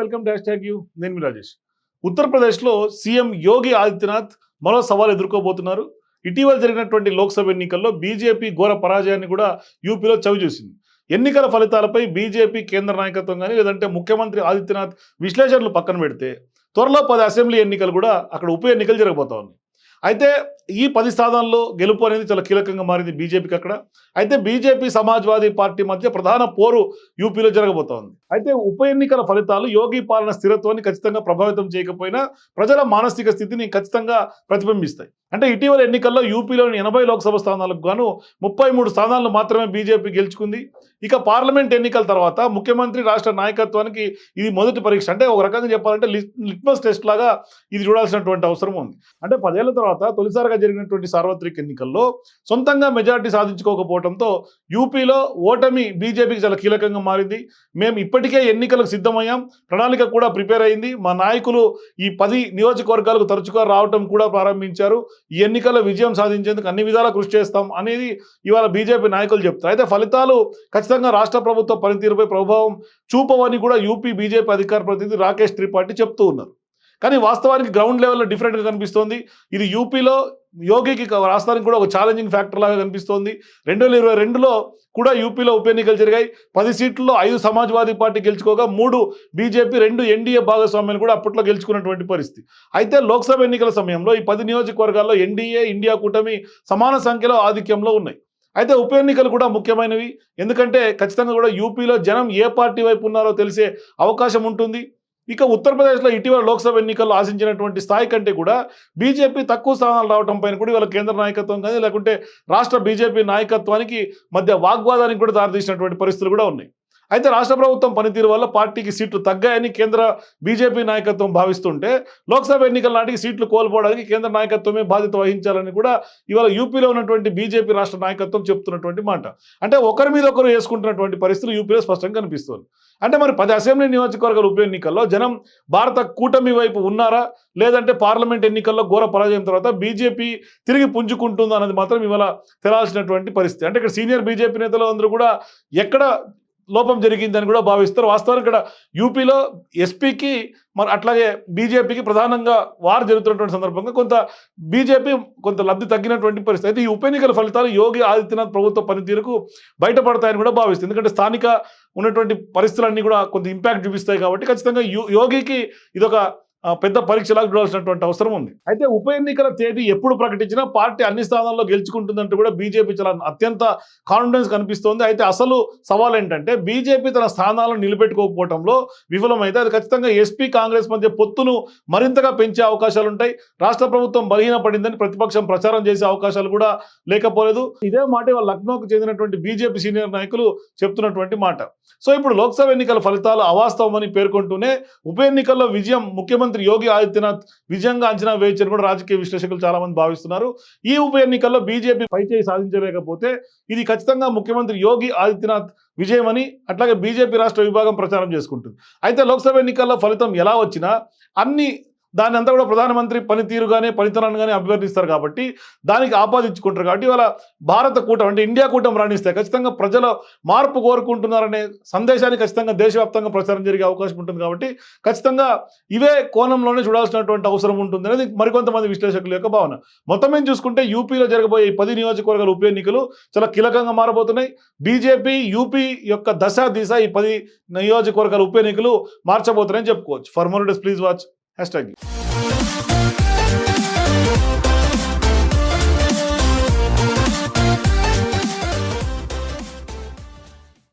Welcome dash tag you నేను మీ రాజేష్. ఉత్తరప్రదేశ్లో CM Yogi Adityanath మరో సవాల్ ఎదుర్కోబోతున్నారు. ఇటీవల జరిగినటువంటి లోక్సభ ఎన్నికల్లో బీజేపీ ఘోర పరాజయాన్ని కూడా యూపీలో చవిచూసింది. ఎన్నికల ఫలితాలపై బీజేపీ కేంద్ర నాయకత్వం కానీ లేదంటే ముఖ్యమంత్రి ఆదిత్యనాథ్ విశ్లేషణలు పక్కన పెడితే త్వరలో పది అసెంబ్లీ ఎన్నికలు కూడా అక్కడ ఉప ఎన్నికలు జరగబోతా ఉన్నాయి. అయితే ఈ పది స్థానాల్లో గెలుపు అనేది చాలా కీలకంగా మారింది బీజేపీకి అక్కడ. అయితే బీజేపీ సమాజ్వాదీ పార్టీ మధ్య ప్రధాన పోరు యూపీలో జరగబోతోంది. అయితే ఉప ఎన్నికల ఫలితాలు యోగి పాలన స్థిరత్వాన్ని ఖచ్చితంగా ప్రభావితం చేయకపోయినా ప్రజల మానసిక స్థితిని ఖచ్చితంగా ప్రతిబింబిస్తాయి. అంటే ఇటీవల ఎన్నికల్లో యూపీలోని ఎనభై లోక్సభ స్థానాలకు గాను ముప్పై మూడు స్థానాలను మాత్రమే బీజేపీ గెలుచుకుంది. ఇక పార్లమెంట్ ఎన్నికల తర్వాత ముఖ్యమంత్రి రాష్ట్ర నాయకత్వానికి ఇది మొదటి పరీక్ష. అంటే ఒక రకంగా చెప్పాలంటే లిట్మస్ టెస్ట్ లాగా ఇది చూడాల్సినటువంటి అవసరం ఉంది. అంటే పదేళ్ళ తర్వాత తొలిసారిగా జరిగినటువంటి సార్వత్రిక ఎన్నికల్లో సొంతంగా మెజార్టీ సాధించుకోకపోవడంతో యూపీలో ఓటమి బీజేపీకి చాలా కీలకంగా మారింది. మేము ఇప్పటికే ఎన్నికలకు సిద్ధమయ్యాం. ప్రణాళిక కూడా ప్రిపేర్ అయింది. మా నాయకులు ఈ పది నియోజకవర్గాలకు తరచుగా రావటం కూడా ప్రారంభించారు. ఈ ఎన్నికల్లో విజయం సాధించేందుకు అన్ని విధాలా కృషి చేస్తాం అనేది ఇవాళ బీజేపీ నాయకులు చెప్తారు. అయితే ఫలితాలు ఖచ్చితంగా రాష్ట్ర ప్రభుత్వ పనితీరుపై ప్రభావం చూపవని కూడా యూపీ బీజేపీ అధికార ప్రతినిధి రాకేష్ త్రిపాఠి చెప్తూ ఉన్నారు. కానీ వాస్తవానికి గ్రౌండ్ లెవెల్లో డిఫరెంట్గా కనిపిస్తోంది. ఇది యూపీలో యోగికి రాష్ట్రానికి కూడా ఒక ఛాలెంజింగ్ ఫ్యాక్టర్ లాగా కనిపిస్తోంది. రెండు వేల ఇరవై రెండులో కూడా యూపీలో ఉప ఎన్నికలు జరిగాయి. పది సీట్లలో ఐదు సమాజ్వాదీ పార్టీ గెలుచుకోగా మూడు బీజేపీ రెండు ఎన్డీఏ భాగస్వామ్యాలు కూడా అప్పట్లో గెలుచుకున్నటువంటి పరిస్థితి. అయితే లోక్సభ ఎన్నికల సమయంలో ఈ పది నియోజకవర్గాల్లో ఎన్డీఏ ఇండియా కూటమి సమాన సంఖ్యలో ఆధిక్యంలో ఉన్నాయి. అయితే ఉప ఎన్నికలు కూడా ముఖ్యమైనవి. ఎందుకంటే ఖచ్చితంగా కూడా యూపీలో జనం ఏ పార్టీ వైపు ఉన్నారో తెలిసే అవకాశం ఉంటుంది. ఇక ఉత్తరప్రదేశ్లో ఇటీవల లోక్సభ ఎన్నికల్లో ఆశించినటువంటి స్థాయి కంటే కూడా బీజేపీ తక్కువ స్థానాలు రావడం పైన కూడా ఇవాళ కేంద్ర నాయకత్వం కానీ లేకుంటే రాష్ట్ర బీజేపీ నాయకత్వానికి మధ్య వాగ్వాదానికి కూడా దారితీసినటువంటి పరిస్థితులు కూడా ఉన్నాయి. అయితే రాష్ట్ర ప్రభుత్వం పనితీరు వల్ల పార్టీకి సీట్లు తగ్గాయని కేంద్ర బీజేపీ నాయకత్వం భావిస్తుంటే లోక్సభ ఎన్నికల నాటికి సీట్లు కోల్పోవడానికి కేంద్ర నాయకత్వమే బాధ్యత వహించాలని కూడా ఇవాళ యూపీలో ఉన్నటువంటి బీజేపీ రాష్ట్ర నాయకత్వం చెప్తున్నటువంటి మాట. అంటే ఒకరి మీద ఒకరు వేసుకుంటున్నటువంటి పరిస్థితులు యూపీలో స్పష్టంగా కనిపిస్తుంది. అంటే మరి పది అసెంబ్లీ నియోజకవర్గాల ఉప ఎన్నికల్లో జనం భారత కూటమి వైపు ఉన్నారా? లేదంటే పార్లమెంట్ ఎన్నికల్లో ఘోర పరాజయం తర్వాత బీజేపీ తిరిగి పుంజుకుంటుందా అన్నది మాత్రం ఇవాళ తెలాల్సినటువంటి పరిస్థితి. అంటే ఇక్కడ సీనియర్ బీజేపీ నేతలు అందరూ కూడా ఎక్కడ లోపం జరిగిందని కూడా భావిస్తారు. వాస్తవానికి ఇక్కడ యూపీలో ఎస్పీకి మరి అట్లాగే బీజేపీకి ప్రధానంగా వారు జరుగుతున్నటువంటి సందర్భంగా కొంత బీజేపీ కొంత లబ్ధి తగ్గినటువంటి పరిస్థితి. అయితే ఈ ఉప ఎన్నికల ఫలితాలు యోగి ఆదిత్యనాథ్ ప్రభుత్వ పనితీరుకు బయటపడతాయని కూడా భావిస్తుంది ఎందుకంటే స్థానిక ఉన్నటువంటి పరిస్థితులన్నీ కూడా కొంత ఇంపాక్ట్ చూపిస్తాయి కాబట్టి ఖచ్చితంగా యోగికి ఇదొక పెద్ద పరీక్షలకు చూడాల్సినటువంటి అవసరం ఉంది. అయితే ఉప ఎన్నికల తేదీ ఎప్పుడు ప్రకటించినా పార్టీ అన్ని స్థానాల్లో గెలుచుకుంటుందంటూ కూడా బీజేపీ చాలా అత్యంత కాన్ఫిడెన్స్ కనిపిస్తోంది. అయితే అసలు సవాల్ ఏంటంటే బీజేపీ తన స్థానాలను నిలబెట్టుకోకపోవడంలో విఫలమైతే అది ఖచ్చితంగా ఎస్పీ కాంగ్రెస్ మధ్య పొత్తును మరింతగా పెంచే అవకాశాలు ఉంటాయి. రాష్ట్ర ప్రభుత్వం బలహీనపడిందని ప్రతిపక్షం ప్రచారం చేసే అవకాశాలు కూడా లేకపోలేదు. ఇదే మాట ఇవాళ లక్నోకు చెందినటువంటి బీజేపీ సీనియర్ నాయకులు చెప్తున్నటువంటి మాట. సో ఇప్పుడు లోక్సభ ఎన్నికల ఫలితాలు అవాస్తవమని పేర్కొంటూనే ఉప ఎన్నికల్లో విజయం ముఖ్యమంత్రి యోగి ఆదిత్యనాథ్ విజయంగా అంచనా వేయించని కూడా రాజకీయ విశ్లేషకులు చాలా మంది భావిస్తున్నారు. ఈ ఉప ఎన్నికల్లో బీజేపీ పైచేయి సాధించలేకపోతే ఇది ఖచ్చితంగా ముఖ్యమంత్రి యోగి ఆదిత్యనాథ్ విజయమని అట్లాగే బీజేపీ రాష్ట్ర విభాగం ప్రచారం చేసుకుంటుంది. అయితే లోక్సభ ఎన్నికల్లో ఫలితం ఎలా వచ్చినా అన్ని దాని అంతా కూడా ప్రధానమంత్రి పనితీరుగానే పనితనాన్ని కానీ అభ్యర్థిస్తారు కాబట్టి దానికి ఆపాదించుకుంటారు కాబట్టి ఇవాళ భారత కూటమి అంటే ఇండియా కూటమి రాణిస్తే ఖచ్చితంగా ప్రజల మార్పు కోరుకుంటున్నారనే సందేశాన్ని ఖచ్చితంగా దేశవ్యాప్తంగా ప్రచారం జరిగే అవకాశం ఉంటుంది కాబట్టి ఖచ్చితంగా ఇవే కోణంలోనే చూడాల్సినటువంటి అవసరం ఉంటుంది అనేది మరికొంతమంది విశ్లేషకుల యొక్క భావన. మొత్తం ఏం చూసుకుంటే యూపీలో జరగబోయే పది నియోజకవర్గాల ఉప ఎన్నికలు చాలా కీలకంగా మారబోతున్నాయి. బీజేపీ యూపీ యొక్క దశ దిశ ఈ పది నియోజకవర్గాల ఉప ఎన్నికలు మార్చబోతున్నాయని చెప్పుకోవచ్చు. For more please watch hashtag